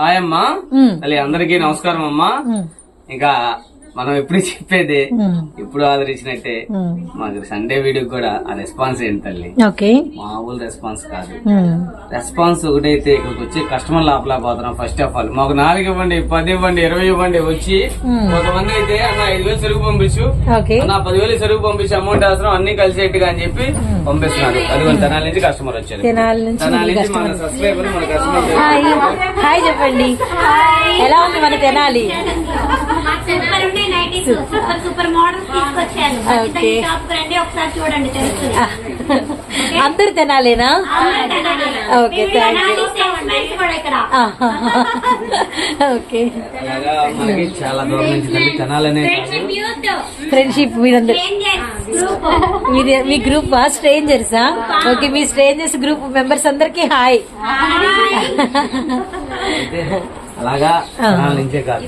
Hi అమ్మా. అందరికీ నమస్కారం అమ్మా. ఇంకా మనం ఎప్పుడు చెప్పేది. ఇప్పుడు ఆదరించినట్టే. మాకు సండే వీడియోకి కూడా ఆ రెస్పాన్స్ ఏంటి తల్లి? ఓకే. మామూలు రెస్పాన్స్ కాదు. రెస్పాన్స్ ఒకటైతే ఇక్కడికి వచ్చి కస్టమర్ లోపలేకపోతున్నాం ఫస్ట్ ఆఫ్ ఆల్ మాకు నాలుగు ఇవ్వండి పది ఇవ్వండి ఇరవై ఇవ్వండి వచ్చి. కొంతమంది అయితే అన్న ఐదు వేలు సరుకు పంపించు. ఓకే. అన్న పదివేలు సరుకు పంపించి అమౌంట్ అవసరం అన్ని కలిసేట్టుగా అని చెప్పి పంపిస్తున్నారు. అది తెనాలి నుంచి కస్టమర్ వచ్చారు తెనాలి నుంచి తెనాలి మీ నుంచి మన సబ్స్క్రైబర్ మన కస్టమర్ హాయ్ హాయ్ చెప్పండి. ఎలా ఉంది మన తెనాలి? సూపర్ ఉన్నాయి నైటీస్. సూపర్. సూపర్ మోడల్స్ తీసుకొచ్చాను ఓకే. షాప్ రండి ఒకసారి చూడండి తెలుస్తుంది. అందరు తెనాలేనా? ఓకే ఫ్రెండ్షిప్ మీరందరు మీది మీ గ్రూప్ స్ట్రేంజర్సా ఓకే మీ స్ట్రేంజర్స్ గ్రూప్ మెంబర్స్ అందరికి హాయ్. అలాగా నుంచే కాదు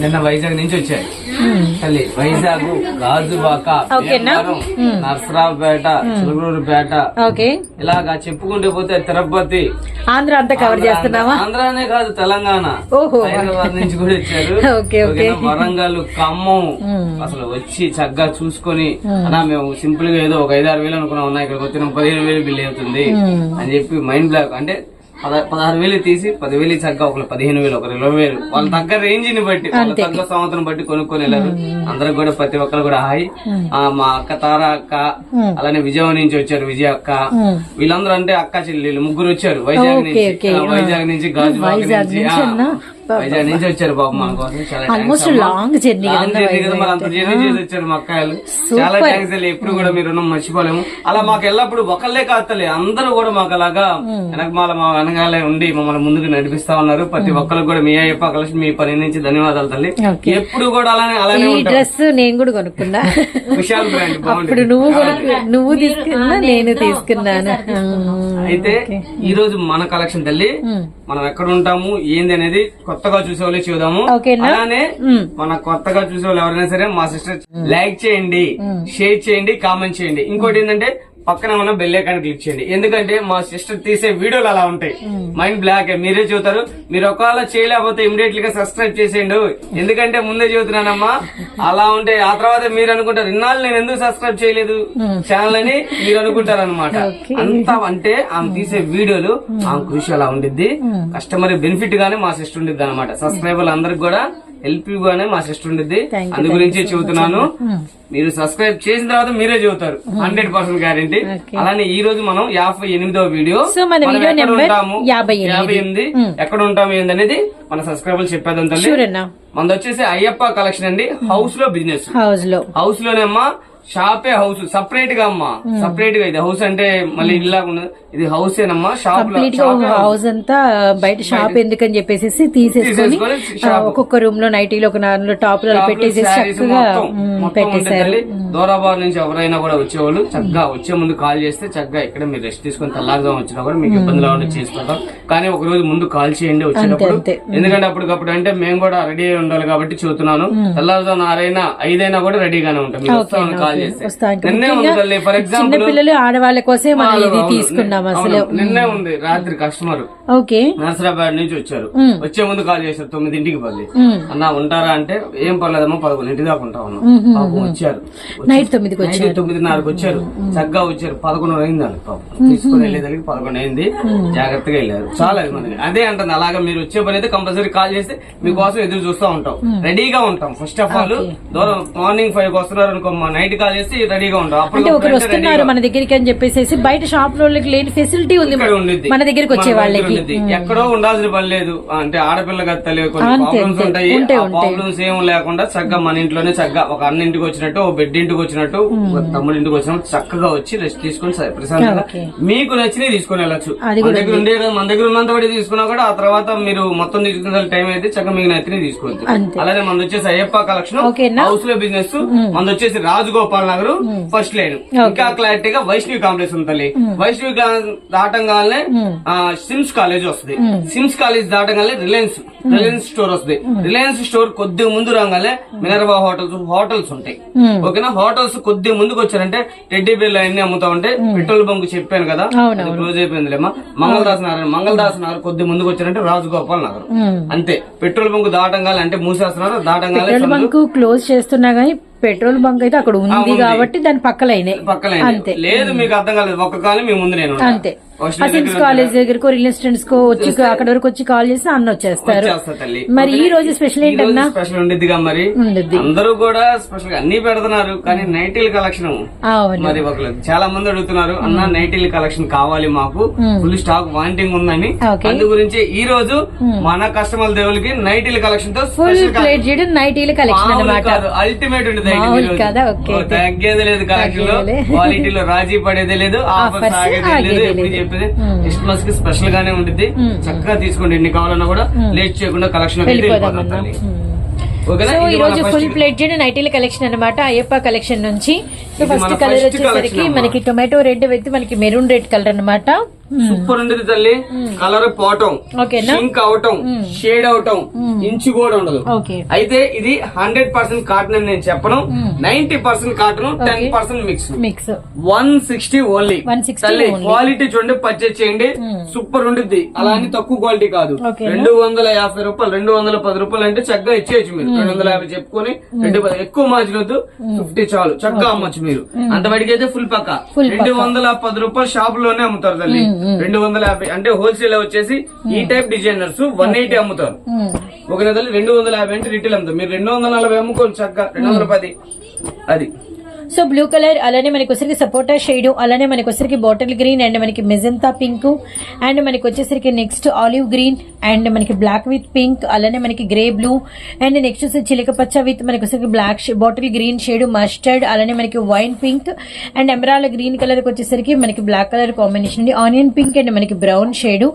నిన్న వైజాగ్ నుంచి వచ్చాయి తల్లి వైజాగ్ గాజుబాక నర్సరావుపేట చిలుకూరుపేట ఓకే. ఇలాగా చెప్పుకుంటూ పోతే తిరుపతి. ఆంధ్ర అంతా కవర్ చేస్తున్నావా? ఆంధ్రానే కాదు తెలంగాణ. హైదరాబాద్ నుంచి కూడా వచ్చారు? వరంగల్ ఖమ్మం. మ్మ్. అసలు వచ్చి చక్కగా చూసుకొని అన్నా మేము సింపుల్గా ఏదో ఒక ఐదారు వేలు అనుకున్నాం ఉన్నా ఇక్కడికి వచ్చిన పదిహేను వేలు బిల్ అవుతుంది. అని చెప్పి మైండ్ బ్లాక్. అంటే పద- పదహారు వేలు తీసి పదివేలు చక్కగా ఒకరు పదిహేను వేలు ఒకరు ఇరవై వేలు వాళ్ళ తగ్గ రేంజ్ని బట్టి వాళ్ళ. తగ్గ సంవత్సరం బట్టి కొనుక్కొని వెళ్ళారు అందరికి కూడా ప్రతి ఒక్కరు కూడా హాయ్ ఆ, మా అక్క తారా అక్క. అలానే విజయవాడ నుంచి వచ్చారు విజయ అక్క. వీళ్ళందరూ అంటే అక్క చెల్లెలు ముగ్గురు వచ్చారు వైజాగ్ నుంచి వైజాగ్ నుంచి గాజువాక నుంచి? వైజాగ్ నుంచి వచ్చారు బాబు మన కోసం. కదా మరి అంత అయితే. జర్నీ చేసి వచ్చారు. చాలా థ్యాంక్స్ కూడా మీరు మర్చిపోలేము. అలా మాకు ఎల్లప్పుడు ఒకళ్ళే కాతలే అందరూ కూడా మాకు అలాగా వెనకమాల మా వెనకాలే ఉండి మమ్మల్ని ముందుకు నడిపిస్తా ఉన్నారు. ప్రతి ఒక్కరికి కూడా మీ అయ్యప్ప కలిసి మీ పని నుంచి ధన్యవాదాలు తల్లి. ఎప్పుడు కూడా అలానే అలానే ఈ డ్రెస్ నేను కూడా కొనుక్కున్నా. విశాల్ బ్రాండ్ నువ్వు నువ్వు తీసుకున్నా నేను తీసుకున్నాను. అయితే ఈ రోజు మన కలెక్షన్ తల్లి. మనం ఎక్కడ ఉంటాము ఏంది అనేది కొత్తగా చూసే వాళ్ళే చూద్దాము? అలానే. మన కొత్తగా చూసే వాళ్ళు ఎవరైనా సరే మా సిస్టర్ లైక్ చేయండి షేర్ చేయండి కామెంట్ చేయండి ఇంకోటి ఏంటంటే పక్కన ఉన్న బెల్ ఐకాన్ క్లిక్ చేయండి. ఎందుకంటే మా సిస్టర్ తీసే వీడియోలు అలా ఉంటాయి. మైండ్ బ్లాక్ మీరే చూస్తారు. మీరు ఒకవేళ చేయలేకపోతే ఇమీడియట్గా సబ్స్క్రైబ్ చేసేయండి. ఎందుకంటే ముందే చెబుతున్నానమ్మా అలా ఉంటే ఆ తర్వాత మీరు అనుకుంటారు ఇన్నాళ్ళు నేను ఎందుకు సబ్స్క్రైబ్ చేయలేదు? ఛానల్ అని మీరు అనుకుంటారు అనమాట. అంత అంటే ఆమె తీసే వీడియోలు ఆమె కృషి అలా ఉండిద్ది. కస్టమర్ బెనిఫిట్ గానే మా సిస్టర్ ఉండిద్ది అనమాట సబ్స్క్రైబర్లు అందరికి కూడా హెల్ప్ గానే మా సిస్టర్ ఉండిద్ది. You, అందు గురించి చెబుతున్నాను. మీరు సబ్స్క్రైబ్ చేసిన తర్వాత మీరే చెబుతారు. Hundred percent guarantee. అలానే ఈ రోజు మనం యాభై ఎనిమిదవ వీడియో. ఉంటాము, యాభై ఎనిమిది. Hmm. ఎక్కడ ఉంటాము ఏందనేది మన సబ్స్క్రైబర్లు చెప్పేది మనది వచ్చేసి అయ్యప్ప కలెక్షన్ అండి. హౌస్లో బిజినెస్ హౌస్లో. హౌస్లోనే అమ్మా. షాపే హౌస్ సపరేట్గా అమ్మా. సపరేట్గా ఇది హౌస్ అంటే మళ్ళీ ఇల్లా ఉండదు ఇది హౌస్ ఏనమ్మా షాప్. హౌస్ అంతా బయట షాప్ ఎందుకని చెప్పేసి తీసేసుకొని. ఒక్కొక్క రూమ్లో నైటీలో ఒక నాలుగు టాప్లో పెట్టేసి చక్కగా తల్లి. దూరాబాద్ నుంచి ఎవరైనా కూడా వచ్చేవాళ్ళు చక్కగా వచ్చే ముందు కాల్ చేస్తే చక్కగా ఇక్కడ మీరు రెస్ట్ తీసుకొని తెల్లారుదాం వచ్చినా కూడా మీకు ఇబ్బంది లేకుండా చేసుకుంటాం. కానీ ఒక రోజు ముందు కాల్ చేయండి వచ్చేటప్పుడు అంతే. ఎందుకంటే అప్పటికప్పుడు అంటే మేము కూడా రెడీ అయి ఉండాలి కాబట్టి చెబుతున్నాను. తెల్లారుదాం ఆరైనా ఐదైనా కూడా రెడీగానే ఉంటాం. మీరు వస్తామని కాల్ నిన్నే ఉంది తల్లి ఫర్ చిన్న ఎగ్జాంపుల్ పిల్లలు ఆడవాళ్ళ కోసమే మనం ఇది తీసుకున్నాం అసలు. నిన్నే ఉంది రాత్రి కస్టమర్ ఓకే. నర్సరాబాద్ నుంచి వచ్చారు. వచ్చే ముందు కాల్ చేశారు తొమ్మిదింటికి పల్లి. అన్న ఉంటారా అంటే ఏం పర్లేదమ్మా పదకొండింటి దాకా ఉంటా ఉన్నాం పాపం వచ్చారు. నైట్ తొమ్మిదికి నైట్ తొమ్మిదిన్నరకు వచ్చారు. చక్కగా వచ్చారు. పదకొండు అయింది వాళ్ళకి పాపం. తీసుకుని వెళ్ళేదానికి పదకొండు అయింది. జాగ్రత్తగా వెళ్ళారు. చాలా అది మనకి అదే అంటుంది అలాగా మీరు వచ్చే పని అయితే కంపల్సరీ కాల్ చేస్తే మీకోసం ఎదురు చూస్తూ ఉంటాం. రెడీగా ఉంటాం. ఫస్ట్ ఆఫ్ ఆల్ దూరం మార్నింగ్ ఫైవ్ వస్తున్నారు అనుకో మా నైట్ కాల్ చేసి రెడీగా ఉంటాం అంటే ఒకరు వస్తున్నారు మన దగ్గరికి అని చెప్పేసి బయట షాప్లో లేని ఫెసిలిటీ ఉంది. మన దగ్గరికి వచ్చే మన వాళ్ళకి ఉండిద్ది. ఎక్కడో ఉండాల్సిన పని లేదు అంటే ఆడపిల్ల ప్రాబ్లమ్స్. ఉంటాయి ఏం లేకుండా చక్కగా మన ఇంట్లోనే చక్కగా ఒక అన్న ఇంటికి వచ్చినట్టు ఒక బెడ్ ఇంటికి వచ్చినట్టు ఒక తమ్ముడి ఇంటికి వచ్చినట్టు చక్కగా వచ్చి రెస్ట్ తీసుకొని ప్రశాంతంగా. మీకు నచ్చినవి తీసుకొని వెళ్ళచ్చు మన దగ్గర ఉండే మన దగ్గర ఉన్నంత పడి తీసుకున్నా కూడా ఆ తర్వాత మీరు మొత్తం తీసుకున్న టైం అయితే చక్కగా మీకు నచ్చినవి తీసుకోవచ్చు. అలాగే మనది వచ్చేసి అయ్యప్ప కలెక్షన్? హౌస్లో బిజినెస్ మనది వచ్చేసి రాజగోపాల్ రాజగోపాల్ నగర్ ఫస్ట్ లైన్ ఇంకా క్లారిటీగా వైష్ణవి కాంప్లెక్స్ ఉంది తల్లి వైష్ణవి దాటంగానే సిమ్స్ కాలేజ్ వస్తుంది. సిమ్స్ కాలేజ్ దాటంగానే రిలయన్స్ రిలయన్స్ స్టోర్ వస్తుంది. రిలయన్స్ స్టోర్ కొద్దిగా ముందు రాగానే మినర్వా హోటల్స్ హోటల్స్ ఉంటాయి. ఓకేనా? హోటల్స్ కొద్దిగా ముందుకు వచ్చారంటే టెడ్డీ బిల్ అన్ని అమ్ముతా ఉంటే పెట్రోల్ బంక్ చెప్పాను కదా క్లోజ్ అయిపోయిందిలేమా మంగళదాస్ నగర్ మంగళదాస్ నగర్ కొద్ది ముందుకు వచ్చారంటే రాజగోపాల్ నగర్. అంతే. పెట్రోల్ బంక్ దాటంగానే అంటే మూసేస్తున్నారు? దాటంగానే బంక్ క్లోజ్ చేస్తున్నా గానీ పెట్రోల్ బంక్ అయితే అక్కడ ఉంది కాబట్టి దాని పక్కలైనే పక్కన అంతే. లేదు మీకు అర్థం కాలేదు. ఒక్క కాలం మీ ముందు నేను. అంతే. దగ్గర కాలేజ్ దగ్గరకో స్టూడెంట్స్ కో వచ్చి అక్కడ వరకు వచ్చి కాల్ చేసి అన్న వచ్చేస్తారు. మరి ఈ రోజు స్పెషల్ ఏంటన్నా? స్పెషల్ ఉండిద్దిగా మరి. అందరూ కూడా స్పెషల్గా అన్ని పెడుతున్నారు కానీ నైటీల కలెక్షన్. మరి ఒకరు చాలా మంది అడుగుతున్నారు అన్న నైటీల కలెక్షన్ కావాలి మాకు. ఫుల్ స్టాక్ వాంటింగ్ ఉందని. అందు గురించి ఈ రోజు మన కస్టమర్ దేవులకి నైటీల కలెక్షన్తో ఫుల్ ప్లేట్ చేయడం నైటీల కలెక్షన్ అన్నమాట. అల్టిమేట్ మామూలు కాదా? తగ్గేది లేదు కలెక్షన్లో. క్వాలిటీలో రాజీ పడేదే లేదు లేదు ఎప్పుడు లేదు. చెప్పేది క్రిస్మస్కి స్పెషల్ గానే ఉంటుంది చక్కగా తీసుకోండి. ఎన్ని కావాలన్నా కూడా లేట్ చేయకుండా కలెక్షన్ సో ఈ రోజు ఫుల్ ప్లేట్ చేయడం. నైటీల కలెక్షన్ అన్నమాట. అయ్యప్ప కలెక్షన్ నుంచి. సో ఫస్ట్ కలర్ వచ్చేసరికి. మనకి టొమాటో రెడ్ విత్ మనకి మెరూన్ రెడ్ కలర్ అన్నమాట. సూపర్ ఉండేది తల్లి. కలర్ పోవటం సింక్ అవటం షేడ్ అవటం ఇంచు కూడా ఉండదు. అయితే ఇది హండ్రెడ్ పర్సెంట్ కాటన్ అని నేను చెప్పను. Ninety percent cotton ten percent mix mix one sixty only 160 తల్లి. క్వాలిటీ చూడండి పర్చేజ్ చేయండి. సూపర్ ఉంటుంది అలా అని తక్కువ క్వాలిటీ కాదు. రెండు వందల యాభై రూపాయలు రెండు వందల పది రూపాయలు అంటే చక్కగా ఇచ్చేయచ్చు మీరు. రెండు వందల యాభై చెప్పుకొని రెండు పది ఎక్కువ మార్జిన్ వద్దు. ఫిఫ్టీ చాలు. చక్కగా అమ్మొచ్చు మీరు. అంతవరకు అయితే ఫుల్ పక్క. రెండు వందల పది రూపాయలు షాప్లోనే అమ్ముతారు తల్లి. రెండు వందల యాభై అంటే హోల్సేల్ వచ్చేసి ఈ టైప్ డిజైనర్స్ వన్ ఎయిటీ అమ్ముతారు. ఒక నెల రెండు వందల యాభై అంటే రిటైల్ అమ్ముతారు మీరు రెండు వందల నలభై అమ్ముకోవచ్చు చక్కగా. రెండు వందల పది. అది. సో బ్లూ కలర్ అలానే మనకి వచ్చరికి సపోటా షేడ్ అలానే మనకి వచ్చరికి బాటిల్ గ్రీన్ అండ్ మనకి మెజంతా పింక్. అండ్ మనకి వచ్చేసరికి నెక్స్ట్ ఆలివ్ గ్రీన్ అండ్ మనకి బ్లాక్ విత్ పింక్ అలానే మనకి గ్రే బ్లూ. అండ్ నెక్స్ట్ వచ్చి చిలక పచ్చ విత్ మనకి వచ్చరికి black bottle green shade mustard అలానే మనకి wine pink. And emerald green colour వచ్చేసరికి మనకి బ్లాక్ కలర్ కాంబినేషన్ అండి. ఆనియన్ పింక్ అండ్ మనకి brown shade.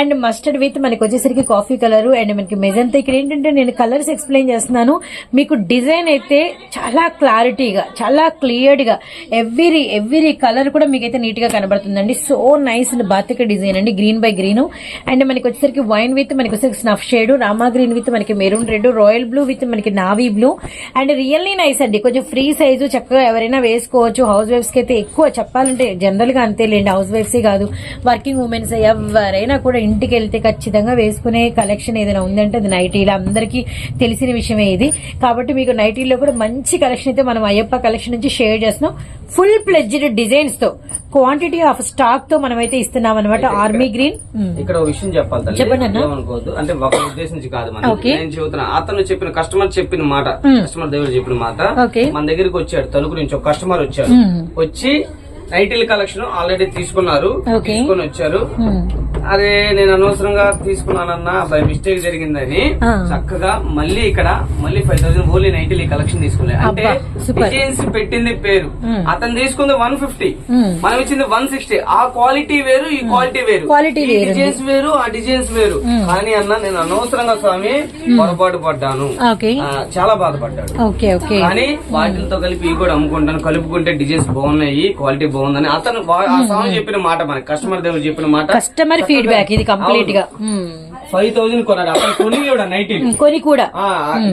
And mustard with మనకి వచ్చేసరికి కాఫీ కలర్ అండ్ మనకి మెజంతా ఇక్కడ ఏంటంటే నేను కలర్స్ ఎక్స్ప్లెయిన్ చేస్తున్నాను. మీకు డిజైన్ అయితే చాలా క్లారిటీగా చాలా క్లియర్డ్గా. ఎవ్రీ ఎవ్రీ కలర్ కూడా మీకైతే నీట్గా కనబడుతుందండి. సో నైస్ అండ్ బాతిక డిజైన్ అండి. Green by green. అండ్ మనకి వచ్చేసరికి వైన్ విత్ మనకి వచ్చేసరికి snuff shade Rama green with మనకి maroon red royal blue with మనకి navy blue. And really nice అండి. కొంచెం ఫ్రీ సైజు చక్కగా ఎవరైనా వేసుకోవచ్చు. హౌస్ వైఫ్స్కి అయితే ఎక్కువ చెప్పాలంటే జనరల్గా అంతేలేండి. హౌస్ వైఫ్స్ కాదు. వర్కింగ్ ఉమెన్స్ ఎవరైనా కూడా ఇంటికి వెళ్తే ఖచ్చితంగా వేసుకునే కలెక్షన్ ఏదైనా ఉందంటే అది నైటీలో. అందరికీ తెలిసిన విషయమే ఇది. కాబట్టి మీకు నైటీలో కూడా మంచి కలెక్షన్ అయితే మనం అయ్యప్ప కలెక్షన్ నుంచి షేర్ చేస్తున్నాం ఫుల్ ప్లెడ్జ్డ్ డిజైన్స్తో క్వాంటిటీ ఆఫ్ స్టాక్తో మనం అయితే ఇస్తున్నాం అనమాట ఆర్మీ గ్రీన్ ఇక్కడ ఒక విషయం చెప్పాలి. చెప్పండి అన్న. ఏమనుకోవద్దు అంటే ఒక ఉద్దేశించి కాదు మనం ఓకే. నేను చెబుతున్నా అతను చెప్పిన కస్టమర్ చెప్పిన మాట కస్టమర్ దేవుడు చెప్పిన మాట. మన దగ్గరికి వచ్చాడు తణుకు నుంచి ఒక కస్టమర్ వచ్చాడు వచ్చి నైటిల్ కలెక్షన్ ఆల్రెడీ తీసుకున్నారు. తీసుకొని వచ్చారు. అదే నేను అనవసరంగా తీసుకున్నానన్నా బై మిస్టేక్ జరిగిందని. చక్కగా మళ్ళీ ఇక్కడ మళ్ళీ ఫైవ్ థౌసండ్ ఓన్లీ నైటిల్ కలెక్షన్ తీసుకోలేదు అంటే. డిజైన్స్ పెట్టింది పేరు. అతను తీసుకుంది వన్ ఫిఫ్టీ. మనం ఇచ్చింది వన్ సిక్స్టీ. ఆ క్వాలిటీ వేరు ఈ క్వాలిటీ వేరు. డిజైన్స్ వేరు ఆ డిజైన్స్ వేరు. కానీ అన్న నేను అనవసరంగా స్వామి పొరపాటు పడ్డాను. చాలా బాధపడ్డాడు. కానీ వాటితో కలిపి ఇవి కూడా అమ్ముకుంటాను. కలుపుకుంటే డిజైన్స్ బాగున్నాయి క్వాలిటీ బాగుందని. అతను ఆ స్వామి చెప్పిన మాట మనకి కస్టమర్ దగ్గర చెప్పిన మాట. కస్టమర్ ఫీడ్బ్యాక్ ఇది కంప్లీట్గా. ఫైవ్ థౌసండ్ కొన్నాడు. అతను కొని కూడా నైట్ కొని కూడా.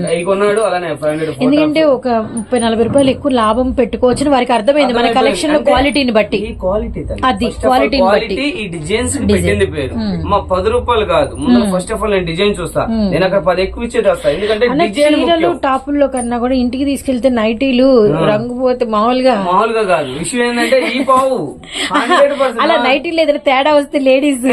అవి కొన్నాడు అలానే ఫైవ్ హండ్రెడ్ ఎందుకంటే ఒక ముప్పై నలభై రూపాయలు ఎక్కువ లాభం పెట్టుకోవచ్చని వారికి అర్థమైంది. మన కలెక్షన్లో క్వాలిటీని బట్టి. క్వాలిటీ అది, క్వాలిటీ ఈ డిజైన్స్ పెట్టింది పేరు. మా పది రూపాయలు కాదు. ముందు ఫస్ట్ ఆఫ్ ఆల్ నేను డిజైన్ చూస్తా. నేను అక్కడ పది ఎక్కువ ఇచ్చేది వస్తా. ఎందుకంటే చీరలు టాపుల్లో కన్నా కూడా ఇంటికి తీసుకెళ్తే నైటీలు రంగు పోతే మామూలుగా. మామూలుగా కాదు. విషయం ఏంటంటే ఈ పావు అలా నైటీలు ఏదైనా తేడా వస్తే లేడీస్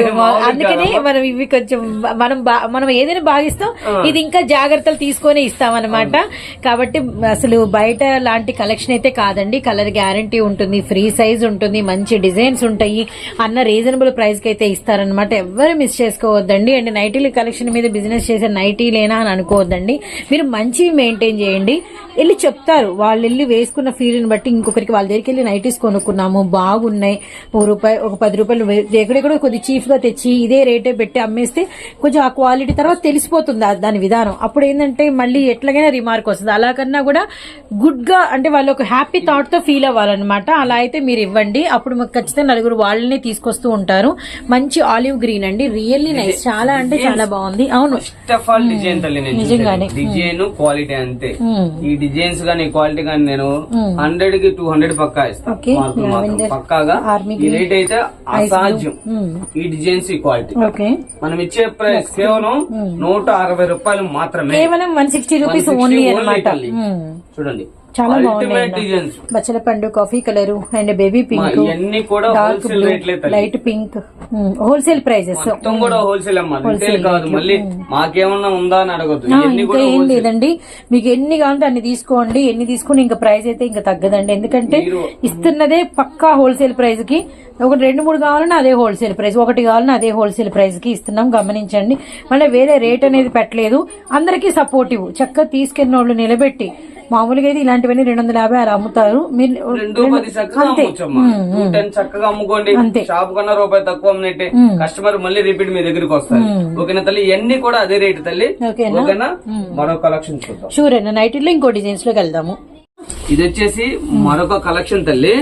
అందుకని మనం ఇవి కొంచెం మనం బా- మనం ఏదైనా భావిస్తాం ఇది ఇంకా జాగ్రత్తలు తీసుకొని ఇస్తాం అనమాట కాబట్టి అసలు బయట లాంటి కలెక్షన్ అయితే కాదండి. కలర్ గ్యారంటీ ఉంటుంది ఫ్రీ సైజ్ ఉంటుంది మంచి డిజైన్స్ ఉంటాయి అన్న రీజనబుల్ ప్రైస్కి అయితే ఇస్తారనమాట ఎవరు మిస్ చేసుకోవద్దండి. అండ్ నైటీల కలెక్షన్ మీద బిజినెస్ చేసే నైటీలేనా అని అనుకోవద్దండి. మీరు మంచివి మెయింటైన్ చేయండి. వెళ్ళి చెప్తారు. వాళ్ళు వెళ్ళి వేసుకున్న ఫీల్ని బట్టి ఇంకొకరికి వాళ్ళ దగ్గరికి వెళ్ళి నైటీస్ కొనుక్కున్నాము బాగున్నాయి. ఒక రూపాయి ఒక పది రూపాయలు ఎక్కడెక్కడో కొద్ది చీఫ్గా తెచ్చి ఇదే రేటే పెట్టి అమ్మేస్తే కొంచెం ఆ క్వాలిటీ తర్వాత తెలిసిపోతుంది దాని విధానం. అప్పుడు ఏంటంటే మళ్ళీ ఎట్లాగైనా రిమార్క్ వస్తుంది. అలా కన్నా కూడా గుడ్గా అంటే వాళ్ళు ఒక హ్యాపీ థాట్తో ఫీల్ అవ్వాలన్నమాట. అలా అయితే మీరు ఇవ్వండి. అప్పుడు మాకు ఖచ్చితంగా నలుగురు వాళ్ళని తీసుకొస్తూ ఉంటారు. మంచి ఆలివ్ గ్రీన్ అండి. రియల్లీ నైస్ చాలా అంటే చాలా బాగుంది. అవును. ఫస్ట్ ఆఫ్ ఆల్ డిజైన్ నిజంగానే. డిజైన్ క్వాలిటీ అంతే. మ్మ్. ఈ డిజైన్స్ గానీ క్వాలిటీ గానీ నేను హండ్రెడ్కి టూ హండ్రెడ్ పక్కా ఇస్తాను పక్కాగా. ఈ రేట్ అయితే అసాధ్యం. మ్మ్. ఈ డిజైన్స్ ఈ క్వాలిటీ ఓకే మనం ఇచ్చే కేవలం నూట అరవై రూపాయలు మాత్రమే. కేవలం వన్ సిక్స్టీ రూపీస్ 160 ఓన్లీ అనమాట. చూడండి. చాలా బాగున్నాయి బచ్చల పండు coffee colour and baby pink dark blue light pink wholesale prices మొత్తం కూడా హోల్సేల్ అమ్మా రిటైల్ కాదు మళ్ళీ మాకేమన్నా ఉందా అని ఇవన్నీ ఇంకా కూడా ఏం. లేదండి. మీకు ఎన్ని కావాలంటే అన్ని తీసుకోండి. ఎన్ని తీసుకుని ఇంకా ప్రైస్ అయితే ఇంకా తగ్గదండి. ఎందుకంటే ఇస్తున్నదే పక్కా హోల్సేల్ ప్రైస్కి. ఒక రెండు మూడు కావాలన్నా అదే హోల్సేల్ ప్రైస్ ఒకటి కావాలన్నా అదే హోల్సేల్ ప్రైస్కి ఇస్తున్నాం. గమనించండి. మళ్ళీ వేరే రేట్ అనేది పెట్టలేదు. అందరికీ సపోర్టివ్ చక్కగా తీసుకెళ్ళిన వాళ్ళు నిలబెట్టి మామూలుగా అయితే ఇలాంటివన్నీ రెండు వందల యాభై అలా అమ్ముతారు. మీరు అంతే. టెన్ చక్కగా అమ్ముకోండి. షాప్ కన్నా రూపాయి తక్కువ అమ్మినట్టే. కస్టమర్ మళ్ళీ రిపీట్ మీ దగ్గరికి వస్తారు. ఓకేనా తల్లి? ఇవన్నీ కూడా అదే రేటు తల్లి. ఓకేనా? మరో కలెక్షన్ చూద్దాం. షూర్ అండి నైట్లో ఇంకో డిజైన్స్లోకి వెళ్దాము. ఇది వచ్చేసి మరొక కలెక్షన్ తల్లి.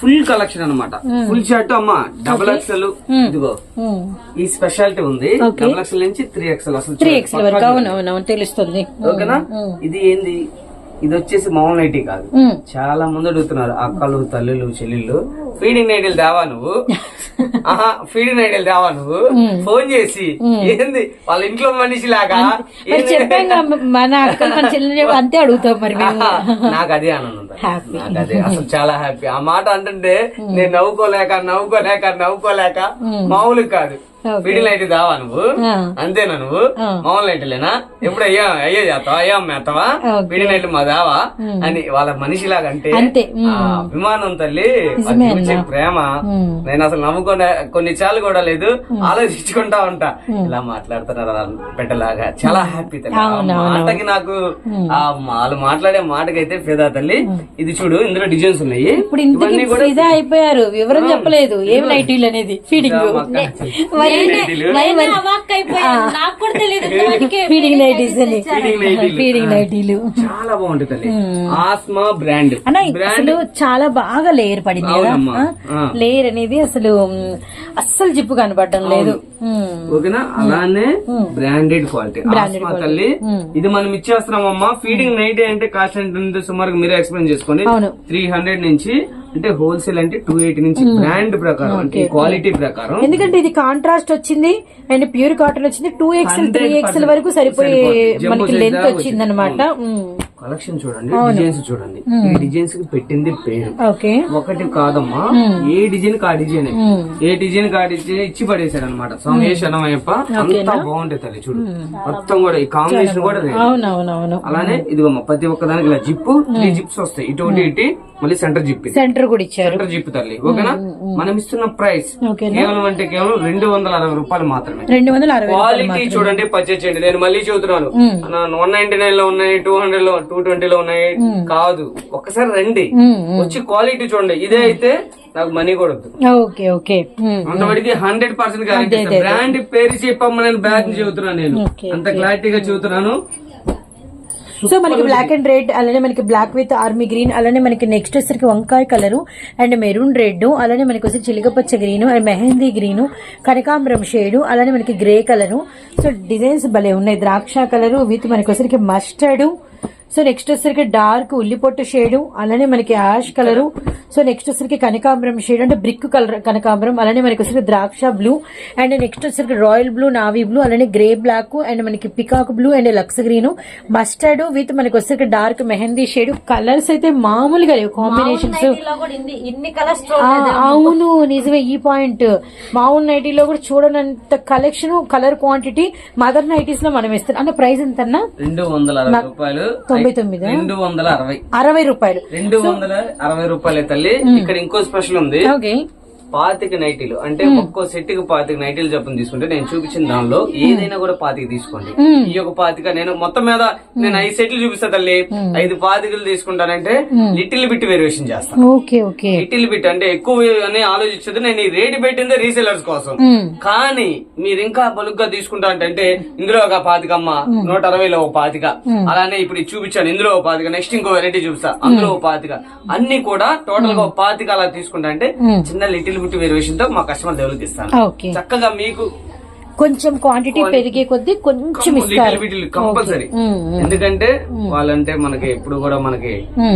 ఫుల్ కలెక్షన్ అన్నమాట. ఫుల్ షర్ట్ అమ్మా. డబుల్ ఎక్స్ఎల్ ఇదిగో. ఈ స్పెషాలిటీ ఉంది. డబుల్ ఎక్స్ఎల్ నుంచి త్రీ ఎక్స్ఎల్ అసలు త్రీ ఎక్స్ఎల్ వరకు. తెలుస్తుంది. ఓకేనా? ఇది ఏంది? ఇది వచ్చేసి మామూలు నైటీ కాదు. చాలా మంది అడుగుతున్నారు అక్కలు తల్లులు చెల్లెళ్ళు ఫీడింగ్ నైటీలు తేవా నువ్వు? ఆహా ఫీడింగ్ నైటీలు తేవా నువ్వు? ఫోన్ చేసి ఏంది వాళ్ళ ఇంట్లో మనిషి లాగా? అంతే అడుగుతాం మరి నాకు అదే ఆనందం. నాకు అదే అసలు చాలా హ్యాపీ ఆ మాట అంటుంటే నేను నవ్వుకోలేక నవ్వుకోలేక నవ్వుకోలేక మామూలు కాదు. ఫీడింగ్ నైట్ దావా నువ్వు. అంతేనా నువ్వు. మామూలు నైట్లేనా ఎప్పుడు అయ్యా అయ్యే చేస్తావా అయ్యా Okay. ఫీడింగ్ నైట్ మా దావా? అని వాళ్ళ మనిషిలాగా అంటే. ఆ అభిమానం తల్లి. ప్రేమ. ఉమ్. నేను అసలు నవ్వుకునే కొన్ని చాలు కూడా లేదు ఆలోచించుకుంటా ఉంటా. ఇలా మాట్లాడుతున్నారు పెట్టలాగా చాలా హ్యాపీ తల్లి. మాటకి నాకు ఆ వాళ్ళు మాట్లాడే మాటకైతే ఫిదా తల్లి. ఇది చూడు ఇందులో డిజైన్స్ ఉన్నాయి. ఇప్పుడు అయిపోయారు. వివరం చెప్పలేదు. ఏం నైటీలు అనేది? ఫీడింగ్ అవాక్ అయిపోయాను. నాకు ఫీడింగ్ నైటీస్ అని. ఫీడింగ్ నైటీలు. ఫీడింగ్ నైటీలు చాలా బాగుంటుంది తల్లి ఆస్మా బ్రాండ్. అసలు చాలా బాగా లేయర్ పడింది. లేయర్ అనేది అసలు అస్సలు జిప్పు కనపడడం లేదు. మ్. ఓకేనా? అలానే బ్రాండెడ్ క్వాలిటీ ఆస్మా తల్లి ఇది మనం ఇచ్చేస్తున్నామమ్మా. ఫీడింగ్ నైట్ అంటే కాస్ట్ అంటే సుమారుగా మీరే ఎక్స్ప్లెయిన్ చేసుకోండి. త్రీ హండ్రెడ్ నుంచి అంటే హోల్సేల్ అంటే టూ ఎయిటీ నుంచి బ్రాండ్ ప్రకారం అంటే క్వాలిటీ ప్రకారం. ఎందుకంటే ఇది కాంట్రాస్ట్ వచ్చింది అండ్ ప్యూర్ కాటన్ వచ్చింది టూ ఎక్స్ఎల్ త్రీ 100% ఎక్స్ఎల్ వరకు సరిపోయే మనకి లెంత్ వచ్చింది. అనమాట కలెక్షన్ చూడండి. డిజైన్స్ చూడండి. ఈ డిజైన్స్కి పెట్టింది పేరు. ఒకటి కాదమ్మా. ఏ డిజైన్ కా డిజైన్ ఏ? డిజైన్ కా డిజైన్ ఇచ్చి పడేశాడు అనమాట శరణమయ్యప్ప. అంతా బాగుంటుంది తల్లి చూడు. మొత్తం కూడా ఈ కాంబినేషన్ కూడా అలానే ఇదిగో ప్రతి ఒక్క దానికి ఇలా జిప్పు త్రీ జిప్స్ వస్తాయి. ఇటు ఒకటి ఇటు మళ్ళీ సెంటర్ జిప్. సెంటర్ కూడా ఇచ్చారు. సెంటర్ జిప్ తల్లి ఓకేనా? మనం ఇస్తున్న ప్రైస్ కేవలం అంటే కేవలం రెండు వందల అరవై రూపాయలు మాత్రమే. రెండు వందల అరవై క్వాలిటీ చూడండి పర్చేజ్ చేయండి. నేను మళ్ళీ చెబుతున్నాను. వన్ నైన్టీ నైన్లో ఉన్నాయి టూ హండ్రెడ్లో టూ ట్వంటీ లో ఉన్నాయి కాదు ఒక్కసారి రండి. వచ్చి క్వాలిటీ చూడండి. ఇదే అయితే నాకు మనీ కూడా ఓకే ఓకే. అంతవరకు హండ్రెడ్ పర్సెంట్ గ్యారెంటీ బ్రాండ్ పేరు చెప్పమ్మా నేను బ్యాగ్ చెబుతున్నాను నేను. అంత క్లారిటీగా చెబుతున్నాను. సో మనకి బ్లాక్ అండ్ రెడ్ అలానే మనకి బ్లాక్ విత్ ఆర్మీ గ్రీన్ అలానే మనకి నెక్స్ట్ వచ్చరికి వంకాయ కలర్ అండ్ మెరూన్ రెడ్ అలానే మనకి వచ్చి చిలకపచ్చ గ్రీన్ అండ్ మెహందీ గ్రీన్ కనకాంబరం షేడ్ అలానే మనకి గ్రే కలర్ సో డిజైన్స్ భలే ఉన్నాయి. ద్రాక్ష కలర్ విత్ మనకి వచ్చరికి మస్టర్డ్ సో నెక్స్ట్ వచ్చరికి డార్క్ ఉల్లిపొట్టు షేడ్ అలానే మనకి యాష్ కలర్. సో నెక్స్ట్ వచ్చరికి కనకాంబరం షేడ్ అంటే బ్రిక్ కలర్ కనకాంబరం అలానే మనకి వచ్చరికి ద్రాక్ష బ్లూ. అండ్ నెక్స్ట్ వచ్చరికి రాయల్ బ్లూ నావీ బ్లూ అలానే గ్రే బ్లాక్ అండ్ మనకి పికాక్ బ్లూ అండ్ లక్స్ గ్రీన్. మస్టర్డ్ విత్ మనకి వచ్చరికి డార్క్ మెహందీ షేడ్. కలర్స్ అయితే మామూలుగా లేవు కాంబినేషన్స్. అవును నిజమే ఈ పాయింట్. మామూలు నైటీలో కూడా చూడనంత కలెక్షన్ కలర్ క్వాంటిటీ మదర్ నైటీస్లో మనం ఇస్తాం అంటే ప్రైస్ ఎంత అన్నా రెండు వందల రూపాయలు. తొంభై తొమ్మిది? రెండు వందల అరవై. అరవై రూపాయలు. రెండు వందల అరవై రూపాయలే తల్లి. ఇక్కడ ఇంకో స్పెషల్ ఉంది. పాతిక నైటీలు. అంటే ఒక్కో సెట్కి పాతిక నైటీలు చొప్పున తీసుకుంటే నేను చూపించిన దానిలో ఏదైనా కూడా పాతిక తీసుకోండి. ఈ యొక్క పాతిక నేను మొత్తం మీద నేను ఐదు సెట్లు చూపిస్తా తల్లి. ఐదు పాతికలు తీసుకుంటానంటే లిటిల్ బిట్ వేరియేషన్ చేస్తాను లిటిల్ బిట్ అంటే ఎక్కువ అని ఆలోచించదు నేను ఈ రేటు పెట్టిందే రీసెలర్స్ కోసం. కానీ మీరు ఇంకా బలుగ్గా తీసుకుంటా అంటే ఇందులో ఒక పాతికమ్మ నూట అరవైలో ఒక పాతిక. అలానే ఇప్పుడు చూపించాను. ఇందులో ఒక పాతిక నెక్స్ట్ ఇంకో వెరైటీ చూపిస్తా. అందులో ఒక పాతిక. అన్ని కూడా టోటల్గా పాతిక అలా తీసుకుంటా అంటే చిన్న లిటిల్ బిట్ వేరియేషన్తో మా కస్టమర్ డెవలప్ ఇస్తాను ఓకే. చక్కగా మీకు కొంచెం క్వాంటిటీ పెరిగే కొద్దీ కొంచెం ఇస్తారు. కంపల్సరీ ఎందుకంటే వాళ్ళంటే మనకి ఎప్పుడు కూడా మనకి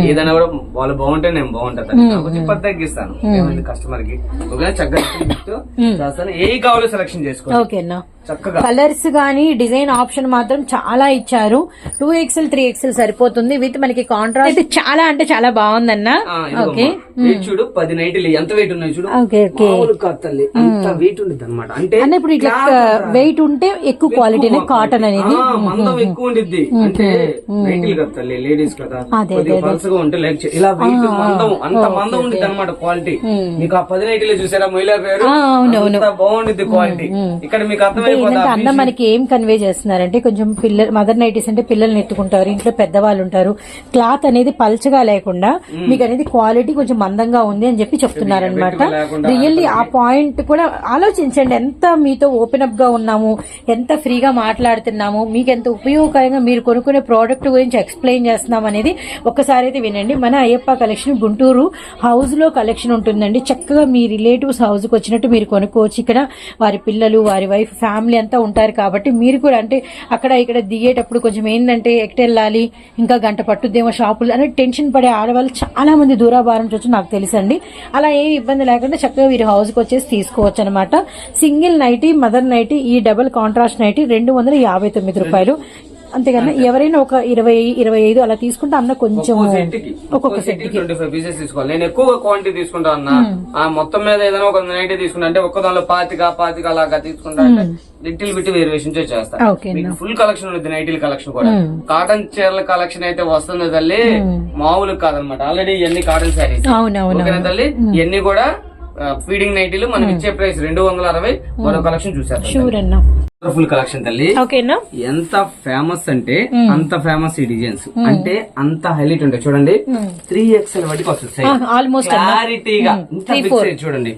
ఏదైనా కూడా వాళ్ళు బాగుంటే నేను బాగుంటా కొంచెం పది తగ్గిస్తాను కస్టమర్కి? ఓకే చక్కగా చేస్తాను. ఏ కావాలో సెలెక్షన్ చేసుకోండి. ఓకేనా చక్కగా కలర్స్ గానీ డిజైన్ ఆప్షన్ మాత్రం చాలా ఇచ్చారు. టూ ఎక్స్ఎల్ త్రీ ఎక్స్ఎల్ సరిపోతుంది. విత్ మనకి కాంట్రాస్ట్ అయితే చాలా అంటే చాలా బాగుందన్న. ఓకే. చూడు పది నైట్లు. ఎంత వెయిట్ ఉన్నాయి చూడు? Okay okay. అంత వెయిట్ ఉండదు అనమాట అంటే అన్న ఇప్పుడు ఇట్లా వెయిట్ ఉంటే ఎక్కువ క్వాలిటీనే కాటన్ అనేది. మందం ఎక్కువ ఉండిద్ది. అంటే నైట్లు కదా తల్లి లేడీస్ కదా. పల్సగా ఉంటే లైక్ ఇలా వెయిట్ మందం అంత మందం ఉండిద్ది అనమాట క్వాలిటీ మీకు ఆ పది నైట్లు చూసారా? మహిళా పేరు? బాగుండిద్ది క్వాలిటీ ఇక్కడ మీకు ఏంటంటే అన్న మనకి ఏం కన్వే చేస్తున్నారంటే కొంచెం పిల్లలు మదర్ నైటీస్ అంటే పిల్లల్ని ఎత్తుకుంటారు ఇంట్లో పెద్దవాళ్ళు ఉంటారు. క్లాత్ అనేది పల్చగా లేకుండా మీకు అనేది క్వాలిటీ కొంచెం మందంగా ఉంది అని చెప్పి చెప్తున్నారు అనమాట గట్టిగా లేకుండా రియల్లీ ఆ పాయింట్ కూడా ఆలోచించండి. ఎంత మీతో ఓపెన్ అప్గా ఉన్నాము ఎంత ఫ్రీగా మాట్లాడుతున్నాము మీకు ఎంత ఉపయోగకరంగా మీరు కొనుక్కునే ప్రోడక్ట్ గురించి ఎక్స్ప్లెయిన్ చేస్తున్నాం అనేది ఒక్కసారి అయితే వినండి. మన అయ్యప్ప కలెక్షన్ గుంటూరు హౌస్లో కలెక్షన్ ఉంటుందండి. చక్కగా మీ రిలేటివ్స్ హౌస్కి వచ్చినట్టు మీరు కొనుక్కోవచ్చు. ఇక్కడ వారి పిల్లలు వారి వైఫ్ ఫ్యామిలీ అంతా ఉంటారు కాబట్టి మీరు కూడా అంటే అక్కడ ఇక్కడ దిగేటప్పుడు కొంచెం ఏంటంటే ఎక్కడెళ్ళాలి ఇంకా గంట పట్టుద్దేమో షాపులు అనే టెన్షన్ పడే ఆడవాళ్ళు చాలా మంది దూరాభారం చూసి నాకు తెలుసండి. అలా ఏం ఇబ్బంది లేకుండా చక్కగా వీరి హౌస్కి వచ్చేసి తీసుకోవచ్చు అనమాట సింగిల్ నైటీ మదర్ నైటీ ఈ డబుల్ కాంట్రాస్ట్ నైటీ రెండు వందల యాభై తొమ్మిది రూపాయలు. అంతేగాని ఎవరైనా ఒక ఇరవై ఇరవై ఐదు అలా తీసుకుంటే అన్న కొంచెం ఒక్కొక్క సెట్కి ట్వంటీ ఫైవ్ పీసెస్ తీసుకోవాలి. నేను ఎక్కువ క్వాంటిటీ తీసుకుంటా అన్న. మొత్తం మీద ఏదైనా ఒక నైటీ తీసుకుంటా అంటే ఒక్క దానిలో పాతిక పాతిక అలాగా తీసుకుంటా అంటే లిటిల్ బిట్ వేరియేషన్ చేస్తా. ఓకే మీకు ఫుల్ కలెక్షన్ ఉంది నైటీల కలెక్షన్ కూడా. కాటన్ చీరల కలెక్షన్ అయితే వస్తుంది తల్లి మామూలు కాదనమాట. ఆల్రెడీ ఇవన్నీ కాటన్ శారీస్. ఓకేనా తల్లి? ఇవన్నీ కూడా ఫీడింగ్ నైటీలు మనకి ఇచ్చే ప్రైస్ రెండు వందల అరవై. మరో కలెక్షన్ చూసారు ఫుల్ కలెక్షన్ తల్లి. ఓకేనా ఎంత ఫేమస్ అంటే అంత ఫేమస్ ఈ డిజైన్స్ అంటే అంత హైలైట్ ఉంటాయి. చూడండి. త్రీ ఎక్స్ఎల్ వాటికి వస్తుంది ఆల్మోస్ట్ క్లారిటీగా బిగ్ సైజ్ చూడండి.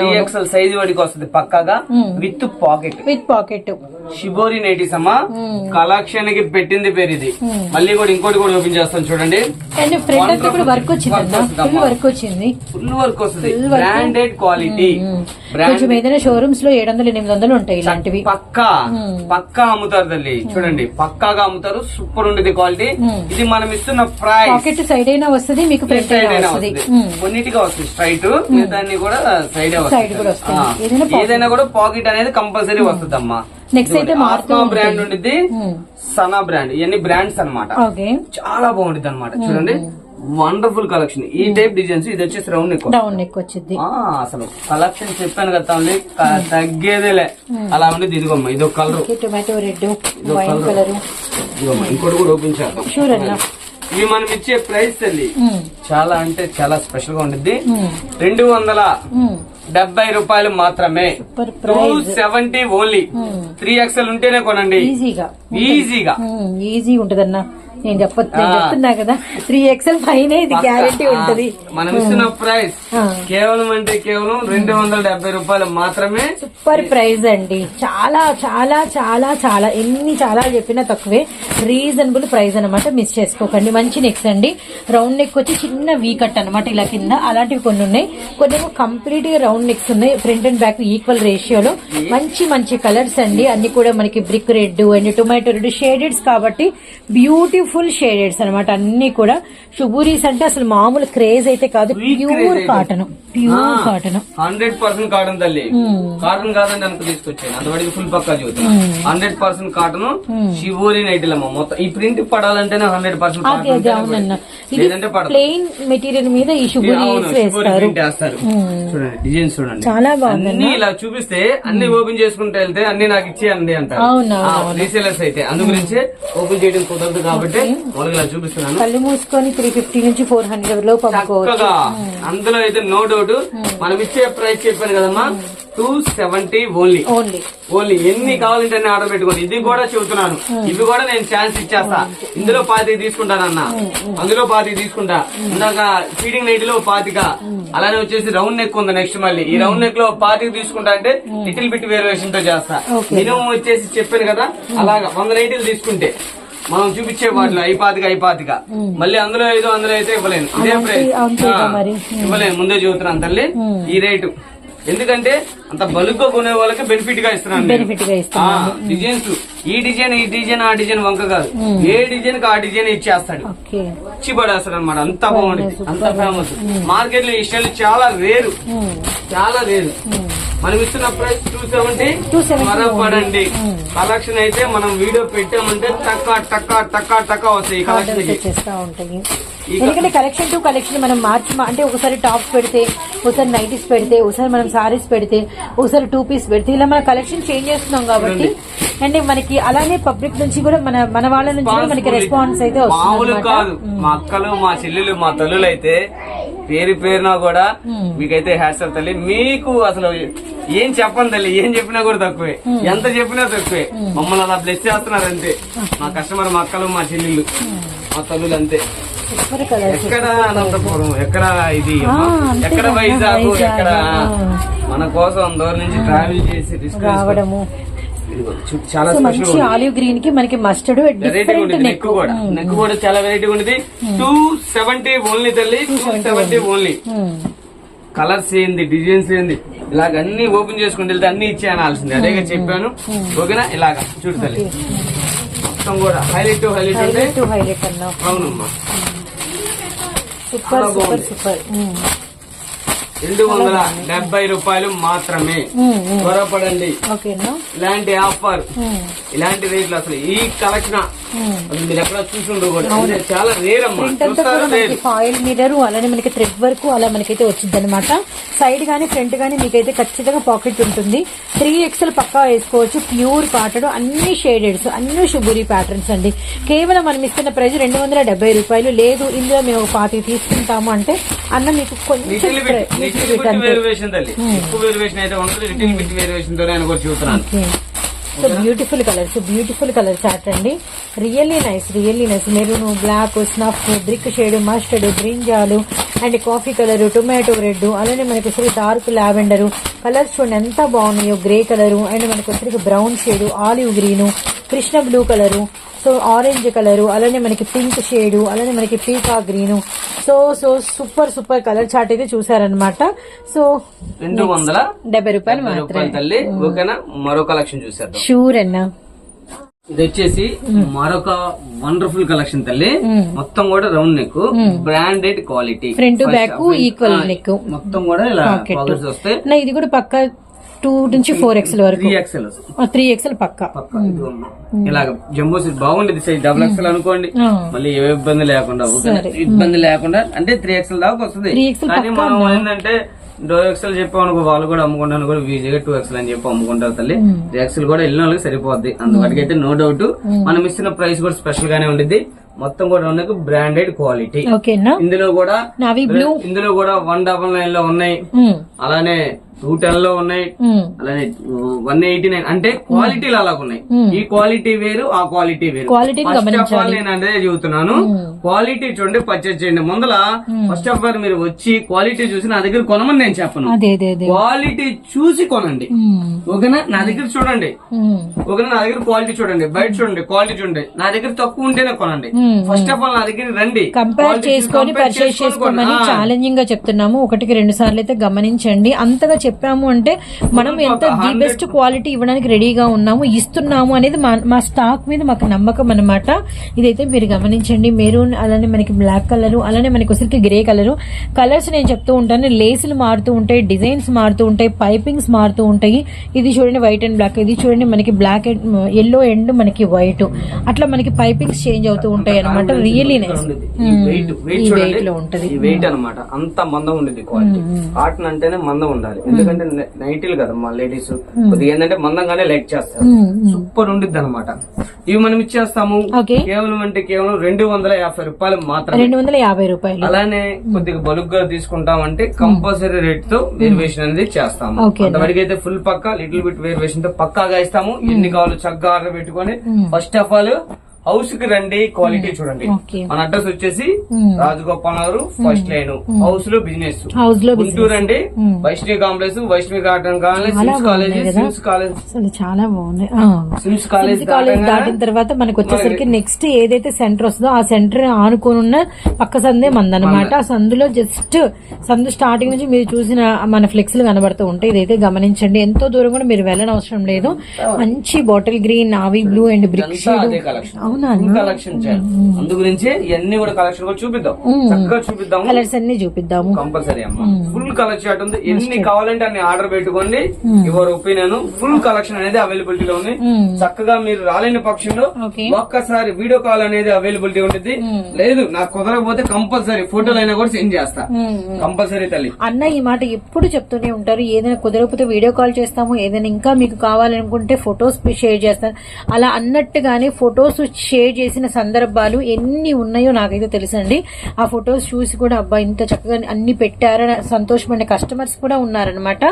త్రీ ఎక్స్ఎల్ సైజ్ వాడికి వస్తుంది పక్కాగా. With pocket with pocket shibori nighties అమ్మా. కలెక్షన్కి పెట్టింది పేరు ఇది. మళ్ళీ కూడా ఇంకోటి కూడా ఓపెన్ చేస్తాను చూడండి. వర్క్ వచ్చింది వర్క్ వచ్చింది. ఫుల్ వర్క్ వస్తుంది. బ్రాండెడ్ క్వాలిటీ కొంచెం ఏదైనా షోరూమ్స్లో ఏడు వందలు ఎనిమిది వందలు ఉంటాయి ఇలాంటివి. పక్కా పక్కా అమ్ముతారు తల్లి. చూడండి పక్కాగా అమ్ముతారు సూపర్ ఉండేది క్వాలిటీ. ఇది మనం ఇస్తున్న ప్రైస్ పాకెట్ సైడ్ అయినా వస్తుంది మీకు సైడ్ అయినా వస్తుంది. కొన్నిటిగా వస్తుంది స్ట్రైట్ మిగతాన్ని కూడా సైడ్ వస్తుంది. ఏదైనా కూడా పాకెట్ అనేది కంపల్సరీ వస్తుంది అమ్మా నెక్స్ట్ అయితే ఆత్మా బ్రాండ్ ఉండిద్ది సనా బ్రాండ్ ఇవన్నీ బ్రాండ్స్ అన్నమాట. ఓకే. చాలా బాగుంటుంది అనమాట చూడండి వండర్ఫుల్ కలెక్షన్. ఈ టైప్ డిజైన్స్ ఇది వచ్చేసి రౌండ్ ఎక్కువ డౌన్ నెక్ వచ్చింది. అసలు కలెక్షన్ చెప్పాను కదా తమ్ముడి, క- తగ్గేదేలే. అలా ఉండేది ఇదిగోమ్మ ఇది ఒక colour tomato red wine colour. ఇంకోటి కూడా ఓపెన్ చేద్దాం. షూర్ అన్న. ఇవి మనం ఇచ్చే ప్రైస్ తల్లి మ్మ్. చాలా అంటే చాలా స్పెషల్గా ఉంటుంది రెండు వందల. డెబ్బై రూపాయలు మాత్రమే. Two seventy only three XL ఉంటేనే కొనండి. ఈజీగా ఈజీగా ఈజీ ఉంటదన్న. నేను చెప్తున్నా కదా త్రీ ఎక్స్ఎల్ పైన ఇది గ్యారెంటీ ఉంటది. మనం ఇస్తున్న ప్రైస్. కేవలం అంటే కేవలం రెండు వందల డెబ్బై రూపాయలు మాత్రమే సూపర్ ప్రైస్ అండి. చాలా చాలా చాలా చాలా ఎన్ని చాలా చెప్పినా తక్కువే. రీజనబుల్ ప్రైస్ అన్నమాట మిస్ చేసుకోకండి. మంచి నెక్స్ అండి. రౌండ్ నెక్ వచ్చి చిన్న వీ కట్ అనమాట ఇలా కింద. అలాంటివి కొన్ని ఉన్నాయి. కొన్ని కంప్లీట్గా రౌండ్ నెక్స్ ఉన్నాయి. ఫ్రంట్ అండ్ బ్యాక్ ఈక్వల్ రేషియోలో మంచి మంచి కలర్స్ అండి. అన్ని కూడా మనకి brick red and tomato red shades కాబట్టి బ్యూటిఫుల్ షేడెడ్స్ అన్నమాట. అన్ని కూడా షుబూరీస్ అంటే అసలు మామూలు క్రేజ్ అయితే కాదు. Pure cotton pure cotton hundred percent cotton తల్లి. కాటన్ కాదండి అనుకు తీసుకొచ్చాను. అంతవరకు ఫుల్ పక్కా చూద్దాం హండ్రెడ్ పర్సెంట్ కాటన్ శివోరి నైటిలమ్మ. మొత్తం ఈ ప్రింట్ పడాలంటేనే హండ్రెడ్ పర్సెంట్ అదే అదే అవునన్న. ఇది లేదంటే పడదు. ప్లెయిన్ మెటీరియల్ మీద ఈ శివోరి వేస్తారు. చూడండి డిజైన్స్ చూడండి. చాలా బాగుంది అన్ని ఇలా చూపిస్తే అన్ని ఓపెన్ చేసుకుంటే వెళ్తే అన్ని నాకు ఇచ్చేయండి అంటారు. అవును, రీసేలర్స్ అయితే. అందు గురించి ఓపెన్ చేయడం కుదరదు కాబట్టి అంటే చూపిస్తున్నాను. కళ్ళు మూసుకొని త్రీ ఫిఫ్టీ నుంచి ఫోర్ హండ్రెడ్ చక్కగా. అందులో అయితే నో డౌట్ మనం ఇచ్చే ప్రైస్ చెప్పాను కదమ్మా two seventy only only only ఎన్ని కావాలంటే ఆర్డర్ పెట్టుకోండి. ఇది కూడా చెబుతున్నాను. ఇవి కూడా నేను ఛాన్స్ ఇచ్చేస్తా. ఇందులో పాతికి తీసుకుంటానన్న. అందులో పాతికి తీసుకుంటా. ఇందాక ఫీడింగ్ నైట్లో పాతిక. అలానే వచ్చేసి రౌండ్ నెక్ ఉంది నెక్స్ట్ మళ్ళీ. ఈ రౌండ్ నెక్లో పాతికి తీసుకుంటా అంటే లిటిల్ బిట్ వేరియేషన్తో చేస్తా. మినిమం వచ్చేసి చెప్పాను కదా అలాగా. వంద నైట్లు తీసుకుంటే. మనం చూపించే వాటిలో ఐపాతిక ఐపాతిక మళ్ళీ అందులో ఐదు అందులో అయితే ఇవ్వలేను. ఇదే ప్రైస్. ఇవ్వలేను. ముందే చెబుతున్నాను తల్లి. ఈ రేటు. ఎందుకంటే అంత బల్క్గా కొనే వాళ్ళకి బెనిఫిట్గా ఇస్తున్నాను. బెనిఫిట్గా డిజైన్స్ ఈ డిజైన్ ఈ డిజైన్ ఆ డిజైన్ వంక కాదు. ఏ డిజైన్కి ఆ డిజైన్ ఇచ్చేస్తాడు. ఇచ్చి పడేస్తాడు అనమాట అంత బాగుంది. అంత ఫేమస్ మార్కెట్లో ఈ స్టైల్ చాలా రేరు చాలా రేరు మనం ఇస్తున్న ప్రైస్ టూ సెవెంటీ 270 మరపడండి కలెక్షన్ అయితే మనం వీడియో పెట్టామంటే టక్క టక్క టక్క టక్క వస్తాయి కలెక్షన్ ఎందుకంటే కలెక్షన్. టు కలెక్షన్ మనం మార్చి అంటే ఒకసారి టాప్స్ పెడితే ఒకసారి నైటీస్ పెడితే ఒకసారి మనం సారీస్ పెడితే ఒకసారి టూ పీస్ పెడితే ఇలా మన కలెక్షన్ చేంజ్ చేస్తున్నాం కాబట్టి అండ్ మనకి అలానే పబ్లిక్ నుంచి కూడా మన మన వాళ్ళ నుంచి కూడా మనకి రెస్పాన్స్ అయితే మామూలు వస్తుంది కాదు. మా అక్కలు మా చెల్లెలు మా తల్లులు అయితే పేరు పేరున కూడా మీకైతే హ్యాట్సప్ తల్లి. మీకు అసలు ఏం చెప్పను తల్లి. ఏం చెప్పినా కూడా తక్కువే. ఎంత చెప్పినా తక్కువే. మమ్మల్ని అలా బ్లెస్ చేస్తున్నారు అంతే. మా కస్టమర్ మా అక్కలు మా చెల్లెళ్ళు. మా తల్లులు అంతే. ఎక్కడ అనంతపురం? ఎక్కడ ఇది? ఎక్కడ వైజాగ్? ఎక్కడ. మన కోసం దూరం నుంచి ట్రావెల్ చేసి రిస్క్ రావడము. చాలా మంచి ఆలివ్ గ్రీన్కి మనకి మస్టర్డ్ డిఫరెంట్ నెక్ కూడా. నెక్ కూడా చాలా వెరైటీ ఉండేది టూ సెవెంటీ ఓన్లీ తల్లి టూ సెవెంటీ ఓన్లీ కలర్స్ ఏంది డిజైన్స్ ఏంది? ఇలాగ అన్ని ఓపెన్ చేసుకుని వెళ్తే అన్ని ఇచ్చే అనాల్సింది. అదేగా చెప్పాను. ఓకేనా? ఇలాగా. చూడు తల్లి. మొత్తం కూడా. హైలైట్ టు హైలైట్ అంటే అవునమ్మా. Super super. సూపర్. రెండు వందల డెబ్బై రూపాయలు మాత్రమే. త్వరపడండి. ఇలాంటి ఆఫర్. ఇలాంటి రేట్లు అసలు ఈ కలెక్షన్ మీరు ఎక్కడ చూసుండ్రు కూడా చాలా రేర్ ఫాయిల్ మిర్రర్ అలానే మనకి థ్రెడ్ వర్క్ అలా మనకైతే వచ్చింది అనమాట సైడ్ గానీ ఫ్రంట్ గానీ మీకైతే ఖచ్చితంగా పాకెట్ ఉంటుంది. త్రీ ఎక్స్ఎల్ పక్కా వేసుకోవచ్చు. ప్యూర్ కాటన్ అన్ని షేడెడ్స్ అన్ని శుభురి ప్యాటర్న్స్ అండి. కేవలం మనం ఇస్తున్న ప్రైస్ రెండు వందల డెబ్బై రూపాయలు. లేదు ఇందులో మేము ఒక పాతి తీసుకుంటాము అంటే అన్న మీకు కొంచెం. వేరియేషన్ అయితే ఉంటుంది బిట్ వేరియేషన్ తోనే చూస్తున్నాను. So beautiful colours beautiful colour chart అండి. Really nice really nice maroon black snuff brick shade mustard brinjal and coffee colour tomato red అలానే మనకి వచ్చరికి డార్క్ లావెండర్. కలర్స్ చూడండి ఎంత బాగున్నాయో గ్రే కలర్ అండ్ మనకి వచ్చరికి brown shade olive green Krishna blue colour so orange colour అలానే మనకి పింక్ షేడ్ అలానే మనకి పీకా green so so super super colour chart అయితే చూసారనమాట సో రెండు వందల డెబ్బై రూపాయలు మాత్రమే. తల్లి. ఓకేనా? మరో కలెక్షన్ చూసేద్దాం. షూర్ అన్నా. ఇది వచ్చేసి మరొక వండర్ఫుల్ కలెక్షన్ తల్లి. మొత్తం కూడా round neck branded quality to back equal neck. మొత్తం కూడా ఇలా వస్తాయి. ఇది కూడా పక్క టూ నుంచి ఫోర్ ఎక్స్ఎల్ వరకు. ఎక్స్ఎల్ త్రీ ఎక్స్ఎల్ పక్క. ఇలాగ జంబో సైజ్. బాగుండేది సైజ్ డబుల్ ఎక్స్ఎల్ అనుకోండి. మళ్ళీ ఏ ఇబ్బంది లేకుండా. ఇబ్బంది లేకుండా అంటే త్రీ ఎక్స్ఎల్ దాకా వస్తుంది. 3XL కానీ మనం? ఏంటంటే డో ఎక్స్ఎల్ చెప్పామనుకో వాళ్ళు కూడా అమ్ముకుంటాను కూడా ఈజీగా టూ ఎక్స్ఎల్ అని చెప్పి అమ్ముకుంటారు తల్లి. త్రీ ఎక్స్ఎల్ కూడా వెళ్ళిన వాళ్ళకి సరిపోద్ది. అందుకటికైతే నో డౌట్ మనం ఇస్తున్న ప్రైస్ కూడా స్పెషల్ గానే ఉండిద్ది. మొత్తం కూడా ఉన్నది బ్రాండెడ్ క్వాలిటీ ఇందులో కూడా ఇందులో కూడా వన్ డబల్ నైన్లో ఉన్నాయి. అలానే టూ టెన్లో ఉన్నాయి. అలానే వన్ ఎయిటీ నైన్ అంటే క్వాలిటీలు అలాగ ఉన్నాయి ఈ క్వాలిటీ వేరు ఆ క్వాలిటీ వేరు. క్వాలిటీని ఫస్ట్ ఆఫ్ గమనించాలి. ఆల్ నేను అదే చెబుతున్నాను. క్వాలిటీ చూడండి పర్చేజ్ చేయండి. ముందల ఫస్ట్ ఆఫ్ ఆల్ మీరు వచ్చి క్వాలిటీ చూసి నా దగ్గర కొనమని నేను చెప్పను. క్వాలిటీ చూసి కొనండి. ఓకేనా? నా దగ్గర చూడండి. ఓకేనా? నా దగ్గర క్వాలిటీ చూడండి. బయట చూడండి. క్వాలిటీ చూడండి. నా దగ్గర తక్కువ ఉంటేనే కొనండి. ఫస్ట్ ఆఫ్ ఆల్ నా దగ్గర రండి. కంపేర్ చేసుకొని పర్చేస్ చేసుకోమని. ఛాలెంజింగ్గా చెప్తున్నాము. ఒకటికి రెండు సార్లు అయితే గమనించండి. అంతగా చెప్పాము అంటే మనం ఎంత ది బెస్ట్ క్వాలిటీ ఇవ్వడానికి రెడీగా ఉన్నాము ఇస్తున్నాము అనేది మా స్టాక్ మీద మాకు నమ్మకం అన్నమాట. ఇదైతే మీరు గమనించండి. మెరూన్ అలానే మనకి బ్లాక్ కలర్ అలానే మనకి వచ్చరికి గ్రే కలర్ కలర్స్ నేను చెప్తూ ఉంటాను. లేసులు మారుతూ ఉంటాయి డిజైన్స్ మారుతూ ఉంటాయి పైపింగ్స్ మారుతూ ఉంటాయి. ఇది చూడండి వైట్ అండ్ బ్లాక్ ఇది చూడండి మనకి బ్లాక్ అండ్ ఎల్లో అండ్ మనకి వైట్ అట్లా మనకి పైపింగ్స్ చేంజ్ అవుతూ ఉంటాయి. ఉంటాయి అనమాట రియల్లీ నైస్ వెయిట్లో ఉంటది. వెయిట్ అన్నమాట. అంత మందం ఉండేది క్వాలిటీ కాటన్ అంటేనే మందం ఉండాలి. ఎందుకంటే నైటీలు కదా మా లేడీస్ కొద్దిగా ఏంటంటే మందంగానే లైక్ చేస్తారు. సూపర్ ఉండిద్ది అనమాట ఇవి మనం ఇచ్చేస్తాము. కేవలం అంటే కేవలం రెండు వందల యాభై రూపాయలు మాత్రమే. రెండు వందల యాభై రూపాయలు. అలానే కొద్దిగా బలుగ్గా తీసుకుంటామంటే కంపల్సరీ రేట్తో వేరియేషన్ అనేది చేస్తాము. ఓకే. అంతవరకు అయితే ఫుల్ పక్క లిటిల్ బిట్ వేరియేషన్తో పక్కాగా ఇస్తాము. ఎన్ని కావాలో చక్కగా ఆర్డర్ పెట్టుకొని ఫస్ట్ ఆఫ్ ఆల్ హౌస్కి రండి క్వాలిటీ చూడండి. ఓకే మన అడ్రస్ వచ్చేసి రాజగోపాల్ నగర్ ఫస్ట్ లైన్. హౌస్లో బిజినెస్ హౌస్లో గుంటూరు అండి Vaishnavi complex Vaishnavi garden college SIMS college SIMS college చాలా బాగుంది. సిమ్స్ కాలేజ్ కాలేజ్ దాటిన తర్వాత మనకు వచ్చేసరికి నెక్స్ట్ ఏదైతే సెంటర్ వస్తుందో ఆ సెంటర్ ఆనుకొని ఉన్న పక్క సందే మందనమాట. ఆ సందులో జస్ట్ సందు స్టార్టింగ్ నుంచి మీరు చూసిన మన ఫ్లెక్స్లు కనబడుతూ ఉంటాయి. ఇదైతే గమనించండి. ఎంతో దూరం కూడా మీరు వెళ్ళని అవసరం లేదు మంచి bottle green navy blue and brick అంతా కలెక్షన్ అందు గురించి ఇవన్నీ కూడా కలెక్షన్ కూడా చూపిద్దాం. చక్కగా చూపిద్దాం కలర్స్ అన్ని చూపిద్దాము. కంపల్సరీ అమ్మా. ఫుల్ కలెక్షన్ ఉంది. ఎన్ని కావాలంటే అన్ని ఆర్డర్ పెట్టుకోండి. యువర్ ఒపీనియన్ ఫుల్ కలెక్షన్ అనేది అవైలబిలిటీ లో ఉంది. చక్కగా మీరు రాలేని పక్షంలో ఒక్కసారి వీడియో కాల్ అనేది అవైలబిలిటీ ఉంటుంది లేదు నాకు కుదరకపోతే కంపల్సరీ ఫోటోలు అయినా కూడా సెండ్ చేస్తా. కంపల్సరీ తల్లి. అన్న ఈ మాట ఎప్పుడు చెప్తూనే ఉంటారు. ఏదైనా కుదరకపోతే వీడియో కాల్ చేస్తాము. ఏదైనా ఇంకా మీకు కావాలనుకుంటే ఫొటోస్ షేర్ చేస్తాను అలా అన్నట్టుగానే ఫొటోస్ షేర్ చేసిన సందర్భాలు ఎన్ని ఉన్నాయో నాకైతే తెలుసండి. ఆ ఫొటోస్ చూసి కూడా అబ్బా ఇంత చక్కగా అన్ని పెట్టారని సంతోషపడిన కస్టమర్స్ కూడా ఉన్నారనమాట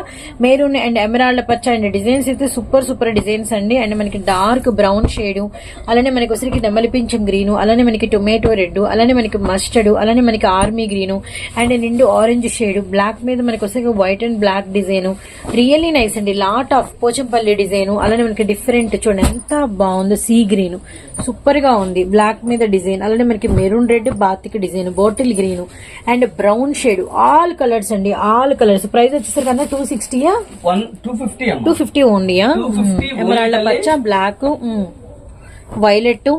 మెరూన్ అండ్ ఎమరాల్డ్ పచ్చ అండ్ డిజైన్స్ అయితే సూపర్ సూపర్ డిజైన్స్ అండి. అండ్ మనకి డార్క్ బ్రౌన్ షేడ్ అలానే మనకి వచ్చరికి నెమలి గ్రీన్ అలానే మనకి టొమాటో రెడ్ అలానే మనకి మస్టర్డ్ అలానే మనకి ఆర్మీ గ్రీన్ అండ్ నిండు ఆరెంజ్ షేడ్ బ్లాక్ మీద మనకి వచ్చరికి white and black design really nice అండి. లాట్ ఆఫ్ పోచంపల్లి డిజైన్ అలానే మనకి డిఫరెంట్ చూడండి. ఎంత బాగుందో సీ గ్రీన్ సూపర్గా ఉంది. బ్లాక్ మీద డిజైన్ అలానే మనకి maroon red batik design bottle green and brown shade. All colours అండి ఆల్ కలర్స్ ప్రైస్ వచ్చేసరికి అన్న టూ సిక్స్టీయా టూ ఫిఫ్టీ ఓన్లీయా పచ్చ బ్లాక్ వైలెట్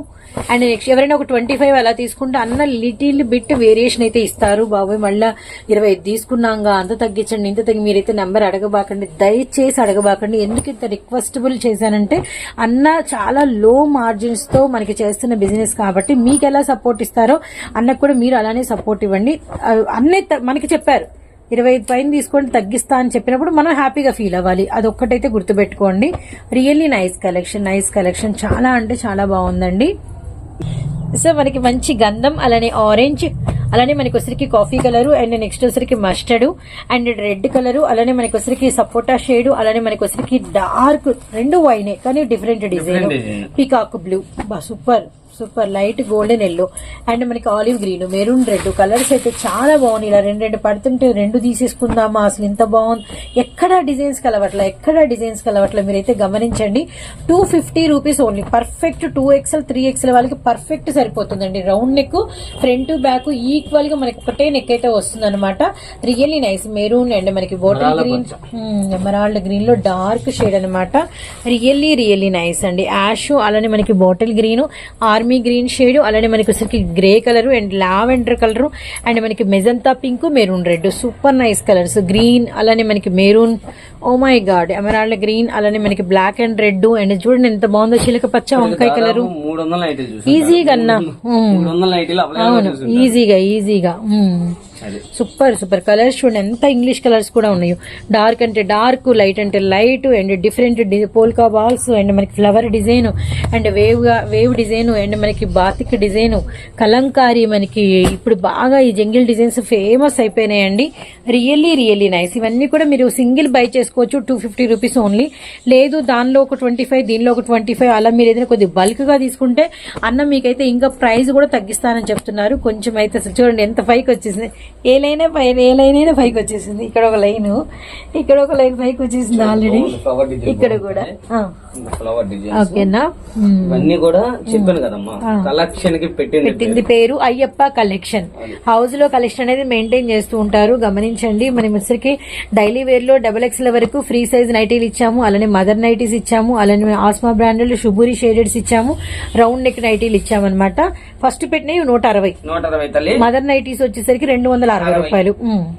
అండ్ నెక్స్ట్ ఎవరైనా ఒక ట్వంటీ ఫైవ్ అలా తీసుకుంటే అన్న లిటిల్ బిట్ వేరియేషన్ అయితే ఇస్తారు. బాబాయ్ మళ్ళీ ఇరవై ఐదు తీసుకున్నాగా అంత తగ్గించండి ఇంత తగ్గి మీరైతే నెంబర్ అడగబాకండి దయచేసి అడగబాకండి. ఎందుకు ఇంత రిక్వెస్టబుల్ చేశానంటే అన్న చాలా లో మార్జిన్స్తో మనకి చేస్తున్న బిజినెస్ కాబట్టి మీకు ఎలా సపోర్ట్ ఇస్తారో అన్నకు కూడా మీరు అలానే సపోర్ట్ ఇవ్వండి. అన్నీ అన్నే మనకి చెప్పారు. ఇరవై ఐదు పైన తీసుకొని తగ్గిస్తా అని చెప్పినప్పుడు మనం హ్యాపీగా ఫీల్ అవ్వాలి. అదొక్కటైతే గుర్తుపెట్టుకోండి. Really nice collection nice collection చాలా అంటే చాలా బాగుందండి. సో మనకి మంచి గంధం అలానే ఆరెంజ్ అలానే మనకి వచ్చరికి కాఫీ కలర్ అండ్ నెక్స్ట్ వచ్చరికి మస్టర్డ్ అండ్ రెడ్ కలర్ అలానే మనకి వచ్చరికి సపోటా షేడ్ అలానే మనకి వచ్చరికి డార్క్ రెండు వైనే కానీ డిఫరెంట్ డిజైన్. పీకాక్ బ్లూ బా super super light golden yellow and మనకి olive green maroon red colours అయితే చాలా బాగున్నాయి. ఇలా రెండు రెండు పడుతుంటే రెండు తీసేసుకుందామా? అసలు ఇంత బాగుంది. ఎక్కడ డిజైన్స్ కలవట్ల ఎక్కడ డిజైన్స్ కలవట్ల మీరైతే గమనించండి. Two fifty rupees only perfect two XL three XL వాళ్ళకి పర్ఫెక్ట్ సరిపోతుందండి. రౌండ్ నెక్ ఫ్రంట్ బ్యాక్ ఈక్వల్గా మనకి ఒకటే నెక్ అయితే వస్తుంది అనమాట రియల్లీ నైస్ మెరూన్ అండ్ మనకి బాటిల్ గ్రీన్ ఎమరాల్డ్ గ్రీన్లో డార్క్ షేడ్ అనమాట రియల్లీ రియల్లీ నైస్ అండి. యాష్ అలానే మనకి bottle green army green shade అలానే మనకి వచ్చరికి grey colour and lavender colour and మనకి magenta pink maroon red super nice colours green అలానే మనకి maroon oh my god emerald green అలానే మనకి బ్లాక్ అండ్ రెడ్ అండ్ చూడండి ఎంత బాగుందో చిలక పచ్చ వంకాయ కలర్ మూడు వందల నైటీలు చూసి. ఈజీగా అన్నా. ఈజీగా ఈజీగా సూపర్ సూపర్ కలర్స్ చూడండి ఎంత ఇంగ్లీష్ కలర్స్ కూడా ఉన్నాయో. డార్క్ అంటే డార్క్ లైట్ అంటే light and different polka balls and మనకి flower design and wave wave design and మనకి బాతిక్ డిజైన్ కలంకారీ మనకి ఇప్పుడు బాగా ఈ జంగిల్ డిజైన్స్ ఫేమస్ అయిపోయినాయండి. రియల్లీ రియల్లీ నైస్ ఇవన్నీ కూడా మీరు సింగిల్ బై చేసుకోవచ్చు టూ ఫిఫ్టీ రూపీస్ ఓన్లీ లేదు దానిలో ఒక ట్వంటీ ఫైవ్ దీనిలో ఒక ట్వంటీ ఫైవ్ అలా మీరు ఏదైనా కొద్దిగా బల్క్గా తీసుకుంటే అన్న మీకైతే ఇంకా ప్రైస్ కూడా తగ్గిస్తానని చెప్తున్నారు. కొంచెం అయితే అసలు చూడండి ఎంత పైకి వచ్చేసింది. ఏ లైన్ పై ఏ లైన్ అయినా పైకి వచ్చేసింది. ఇక్కడ ఒక లైన్. ఇక్కడ ఒక లైన్ పైకి వచ్చేసింది ఆల్రెడీ ఇక్కడ కూడా. ఆ, ఫ్లవర్ డిజైన్ ఓకేనా? మ్మ్. ఇవన్నీ కూడా చెప్పాను కదమ్మా. కలెక్షన్కి పెట్టింది పెట్టింది పేరు. అయ్యప్ప కలెక్షన్ హౌస్లో కలెక్షన్ అనేది మెయింటైన్ చేస్తూ ఉంటారు. గమనించండి. మనం వచ్చరికి డైలీ వేర్లో డబల్ ఎక్స్ఎల్ వరకు ఫ్రీ సైజ్ నైటీలు ఇచ్చాము. అలానే మదర్ నైటీస్ ఇచ్చాము. అలానే ఆస్మా బ్రాండ్ శుభూరి షేడెడ్స్ ఇచ్చాము. రౌండ్ నెక్ నైటీలు ఇచ్చాము అనమాట ఫస్ట్ పెట్టినవి నూట అరవై. నూట అరవై మదర్ నైటీస్ వచ్చేసరికి రెండు వందల అరవై రూపాయలు.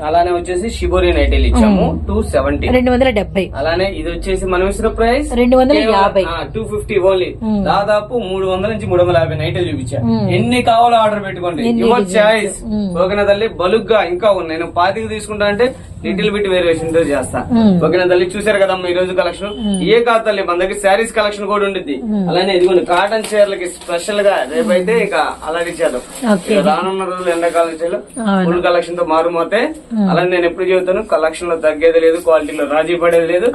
అలానే వచ్చేసి షిబోరి నైటీలు ఇచ్చాము. టూ సెవెంటీ రెండు వందల డెబ్బై అలానే ఇది వచ్చేసి మనం ఇచ్చిన ప్రైస్ రెండు వందల యాభై. టూ ఫిఫ్టీ ఓన్లీ దాదాపు మూడు వందల నుంచి మూడు వందల యాభై నైట్లు చూపించా. ఎన్ని కావాలో ఆర్డర్ పెట్టుకోండి. యువర్ చాయిస్ ఓకేనా తల్లి బలుగ్గా ఇంకా ఉన్నాయి. నేను పాతికి తీసుకుంటా అంటే లిటిల్ బిట్ వేరియేషన్తో చేస్తా. ఓకేనా తల్లి చూసారు కదమ్మా ఈ రోజు కలెక్షన్ ఏ కాదు తల్లి మన దగ్గర శారీస్ కలెక్షన్ కూడా ఉండిద్ది. అలానే ఇదిగోండి కాటన్ చీరలకి స్పెషల్గా రేపైతే ఇక చేద్దాం Okay. ఇక రానున్న రోజులు ఎండాకాలం చీరలు ఫుల్ కలెక్షన్తో మారుమోతే అలానే నేను ఎప్పుడు చెబుతాను కలెక్షన్లో తగ్గేది లేదు క్వాలిటీలో రాజీ పడేది లేదు.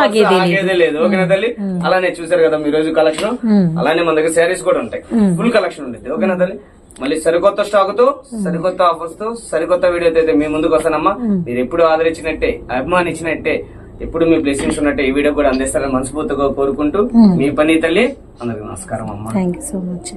ఆగేది లేదు. లేదు. ఓకేనా తల్లి? అలానే చూసారు కదా ఈ రోజు కలెక్షన్ అలానే మన దగ్గర శారీస్ కూడా ఉంటాయి. ఫుల్ కలెక్షన్ ఉంటుంది ఓకేనా తల్లి? మళ్ళీ సరికొత్త స్టాక్తో సరికొత్త ఆఫర్స్తో సరికొత్త వీడియో అయితే మీ ముందుకు వస్తానమ్మా. మీరు ఎప్పుడు ఆదరించినట్టే అభిమానించినట్టే ఎప్పుడు మీ బ్లెస్సింగ్స్ ఉన్నట్టే ఈ వీడియో కూడా అందిస్తారని మనస్ఫూర్తిగా కోరుకుంటూ మీ పని తల్లి అందరికి నమస్కారం అమ్మా. Thank you so much